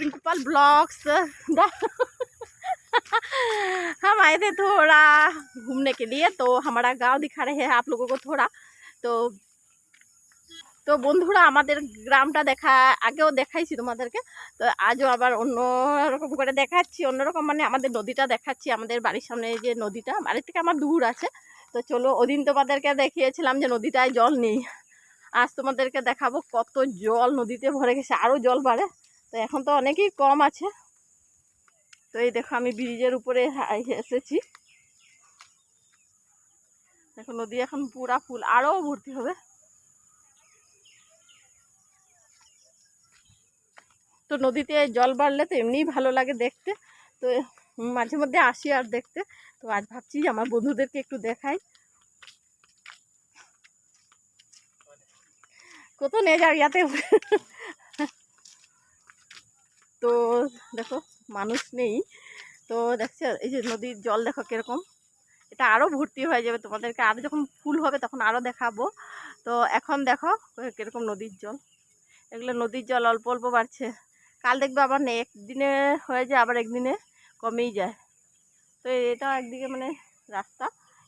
प्रिंकपाल blogs हम आए थे थोड़ा घूमने के लिए तो हमारा गांव दिखा रहे हैं आप लोगों को थोड़ा तो তো বন্ধুরা আমাদের গ্রামটা দেখা আগেও দেখাইছি তোমাদেরকে তো আজও আবার অন্য রকম করে দেখাচ্ছি অন্যরকম মানে আমাদের নদীটা দেখাচ্ছি আমাদের বাড়ির সামনে যে নদীটা বাড়ির থেকে আমার দূর আছে তো চলো ওদিন তোমাদেরকে দেখিয়েছিলাম যে নদীটায় জল নেই আজ তোমাদেরকে দেখাবো কত জল নদীতে ভরে গেছে আরও জল বাড়ে তো এখন তো অনেকই কম আছে। তো এই দেখো আমি ব্রিজের উপরে এসেছি। দেখো নদী এখন পুরা ফুল আরও ভর্তি হবে। তো নদীতে জল বাড়লে তো এমনিই ভালো লাগে দেখতে। তো মাঝে মধ্যে আসি আর দেখতে। তো আজ ভাবছি আমার বন্ধুদেরকে একটু দেখাই। কত নিয়ে যাও ইয়াতে। তো দেখো, মানুষ নেই। তো দেখছ, এই যে নদীর জল দেখো কীরকম। এটা আরও ভর্তি হয়ে যাবে তোমাদেরকে। আরও যখন ফুল হবে তখন আরও দেখাবো। তো এখন দেখো কীরকম নদীর জল। এগুলো নদীর জল অল্প অল্প বাড়ছে। কাল দেখবে আবার একদিনে হয়ে যায়, আবার একদিনে কমেই যায়। তো এটা একদিকে মানে রাস্তা,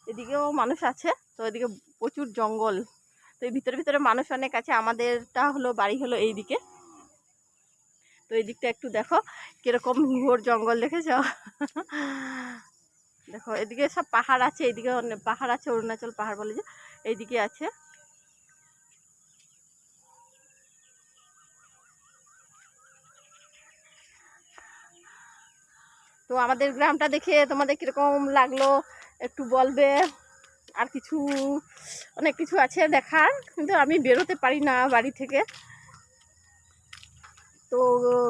এদিকেও মানুষ আছে, তো এদিকে প্রচুর জঙ্গল। তো এই ভিতরে ভিতরে মানুষ অনেক আছে। আমাদেরটা হলো, বাড়ি হলো এই দিকে তো এই দিকটা একটু দেখো, কীরকম ঘোর জঙ্গল দেখেছ? দেখো, এদিকে সব পাহাড় আছে অনেক পাহাড় আছে, অরুণাচল পাহাড় বলে যে, এইদিকে আছে। তো আমাদের গ্রামটা দেখে তোমাদের কীরকম লাগল? একটু বলবে? আর কিছু, অনেক কিছু আছে দেখার, কিন্তু আমি বেরোতে পারি না বাড়ি থেকে। তো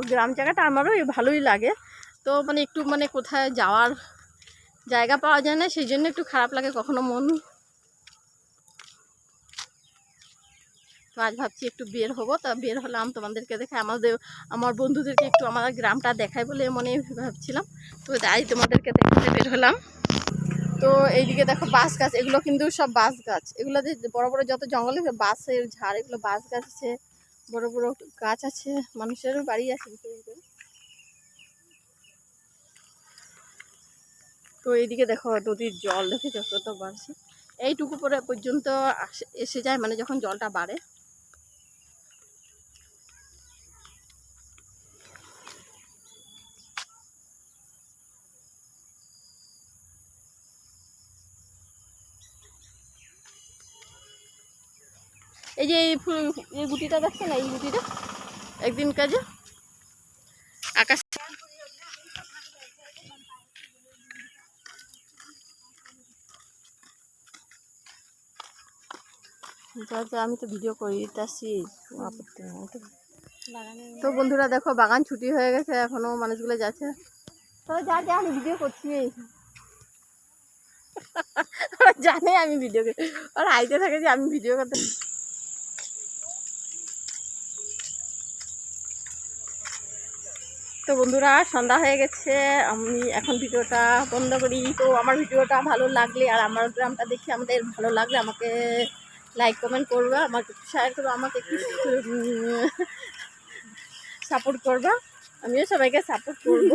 গ্রাম জায়গাটা আমারও ভালোই লাগে। তো মানে একটু মানে কোথায় যাওয়ার জায়গা পাওয়া যায় না, সেই জন্য একটু খারাপ লাগে কখনো মন। তো আজ ভাবছি একটু বের হব, তা বের হলাম তোমাদেরকে দেখে আমাদের, আমার বন্ধুদেরকে একটু আমার গ্রামটা দেখাই বলে মনে ভাবছিলাম। তো তাই তোমাদেরকে দেখাতে বের হলাম। তো এইদিকে দেখো বাঁশ গাছ, এগুলো কিন্তু সব বাঁশ গাছ। এগুলোতে বড় বড় যত জঙ্গলে বাঁশের ঝাড়, এগুলো বাঁশ গাছ আছে। বড় বড় গাছ আছে, মানুষেরও বাড়ি আছে তো এইদিকে দেখো নদীর জল দেখে যত বাড়ছে। এইটুকু পরে পর্যন্ত এসে যায় মানে যখন জলটা বাড়ে এই যে এই গুটিটা দেখছ না এই গুটিটা? একদিন কাজে। আকাশ আমি তো ভিডিও করি তাছি আপত্তি নেই তো বন্ধুরা দেখো, বাগান ছুটি হয়ে গেছে, এখনও মানুষগুলো যাচ্ছে। তো যা যা, আমি ভিডিও করছি। জানে আমি ভিডিও ওরা আইতে থাকে যে আমি ভিডিও করতে তো বন্ধুরা, সন্ধ্যা হয়ে গেছে। আমি এখন ভিডিওটা বন্ধ করি। তো আমার ভিডিওটা ভালো লাগলে আর আমার গ্রামটা দেখে আমাদের ভালো লাগলে আমাকে লাইক কমেন্ট করবে, আমাকে শেয়ার করবে, আমাকে একটু সাপোর্ট করবে। আমিও সবাইকে সাপোর্ট করব।